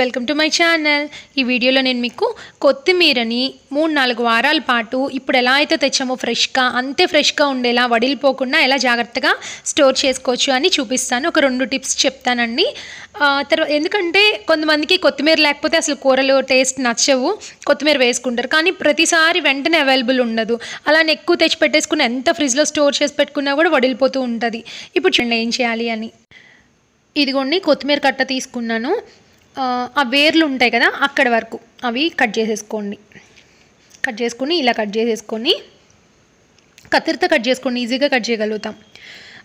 Welcome to my channel. ఈ వీడియోలో నేను మీకు కొత్తిమీరని మూడు నాలుగు వారాల పాటు ఇప్పుడు ఎలా అయితే తెచ్చామో ఫ్రెష్గా అంతే ఫ్రెష్గా ఉండేలా వడిలిపోకుండా ఎలా జాగ్రత్తగా స్టోర్ చేసుకోవచ్చు అని చూపిస్తాను. ఒక రెండు టిప్స్ చెప్తానండి. తర్వాత ఎందుకంటే కొంతమందికి కొత్తిమీర లేకపోతే అసలు కూరలు టేస్ట్ నచ్చవు కొత్తిమీర వేసుకుంటారు. కానీ ప్రతిసారి వెంటనే అవైలబుల్ ఉండదు. అలానే ఎక్కువ తెచ్చి పెట్టేసుకుని ఎంత ఫ్రిడ్జ్లో స్టోర్ చేసి పెట్టుకున్నా కూడా వడిలిపోతూ ఉంటుంది. ఇప్పుడు చూడండి ఏం చేయాలి అని. ఇదిగోండి కొత్తిమీర కట్ట తీసుకున్నాను. ఆ, వేర్లు ఉంటాయి కదా అక్కడ వరకు అవి కట్ చేసేసుకోండి. కట్ చేసుకుని ఇలా కట్ చేసేసుకొని కత్తిరితో కట్ చేసుకోండి ఈజీగా కట్ చేయగలుగుతాం.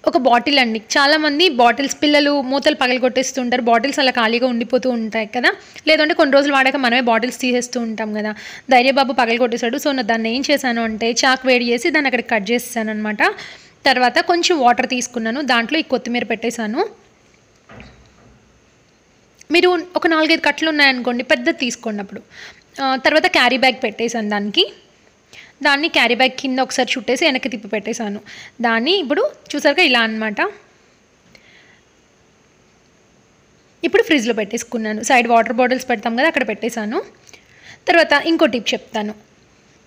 ఒక బాటిల్ అండి. చాలామంది బాటిల్స్ పిల్లలు మూతలు పగలగొట్టేస్తుంటారు. బాటిల్స్ అలా ఖాళీగా ఉండిపోతూ ఉంటాయి కదా. లేదంటే కొన్ని రోజులు వాడాక మనమే బాటిల్స్ తీసేస్తూ ఉంటాం కదా. ధైర్యబాబు పగలగొట్టేశాడు. సో దాన్ని ఏం చేశాను అంటే చాక్ వేడి చేసి దాన్ని అక్కడ కట్ చేస్తాను అనమాట తర్వాత కొంచెం వాటర్ తీసుకున్నాను. దాంట్లో ఈ కొత్తిమీర పెట్టేశాను. మీరు ఒక నాలుగైదు కట్టలు ఉన్నాయనుకోండి పెద్దది తీసుకోండి అప్పుడు. తర్వాత క్యారీ బ్యాగ్ పెట్టేశాను దానికి. దాన్ని క్యారీ బ్యాగ్ కింద ఒకసారి చుట్టేసి వెనక్కి తిప్పి పెట్టేశాను. దాన్ని ఇప్పుడు చూసారుగా ఇలా అన్నమాట. ఇప్పుడు ఫ్రిడ్జ్లో పెట్టేసుకున్నాను. సైడ్ వాటర్ బాటిల్స్ పెడతాం కదా అక్కడ పెట్టేశాను. తర్వాత ఇంకో టిప్ చెప్తాను.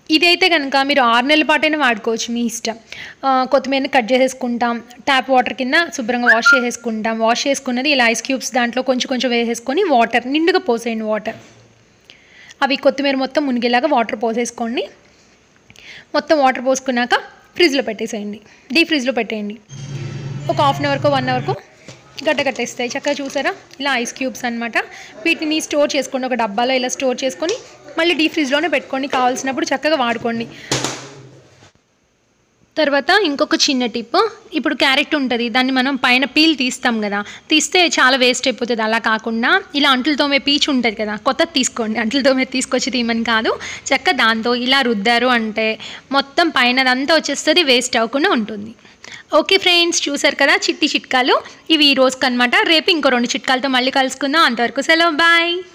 ఇదైతే కనుక మీరు ఆరు నెలల పాటైనా వాడుకోవచ్చు మీ ఇష్టం. కొత్తిమీరని కట్ చేసేసుకుంటాం ట్యాప్ వాటర్ కింద శుభ్రంగా వాష్ చేసేసుకుంటాం. వాష్ చేసుకున్నది ఇలా ఐస్ క్యూబ్స్ దాంట్లో కొంచెం కొంచెం వేసేసుకొని వాటర్ నిండుగా పోసేయండి వాటర్ అవి కొత్తిమీర మొత్తం మునిగేలాగా వాటర్ పోసేసుకోండి. మొత్తం వాటర్ పోసుకున్నాక ఫ్రిడ్జ్లో పెట్టేసేయండి. డీ ఫ్రిడ్జ్లో పెట్టేయండి. ఒక హాఫ్ అన్ అవర్కో వన్ అవర్కో గడ్డ కట్టేస్తాయి. చక్కగా చూసారా? ఇలా ఐస్ క్యూబ్స్ అనమాట వీటిని స్టోర్ చేసుకోండి. ఒక డబ్బాలో ఇలా స్టోర్ చేసుకొని మళ్ళీ డీప్ ఫ్రిడ్జ్లోనే పెట్టుకోండి. కావాల్సినప్పుడు చక్కగా వాడుకోండి. తర్వాత ఇంకొక చిన్న టిప్. ఇప్పుడు క్యారెట్ ఉంటుంది. దాన్ని మనం పైన పీల్ తీస్తాం కదా. తీస్తే చాలా వేస్ట్ అయిపోతుంది. అలా కాకుండా ఇలా అంట్లు తోమే పీచు ఉంటుంది కదా. కొత్త తీసుకోండి. అంట్లు తోమే తీసుకొచ్చి తీయమని కాదు. చెక్క దాంతో ఇలా రుద్దారు అంటే మొత్తం పైన అంతా వచ్చేస్తుంది. వేస్ట్ అవ్వకుండా ఉంటుంది. ఓకే ఫ్రెండ్స్ చూసారు కదా చిట్టి చిట్కాలు? ఇవి ఈ రోజుకి అనమాట రేపు ఇంకో రెండు చిట్కాలతో మళ్ళీ కలుసుకుందాం. అంతవరకు సెలవు. బాయ్.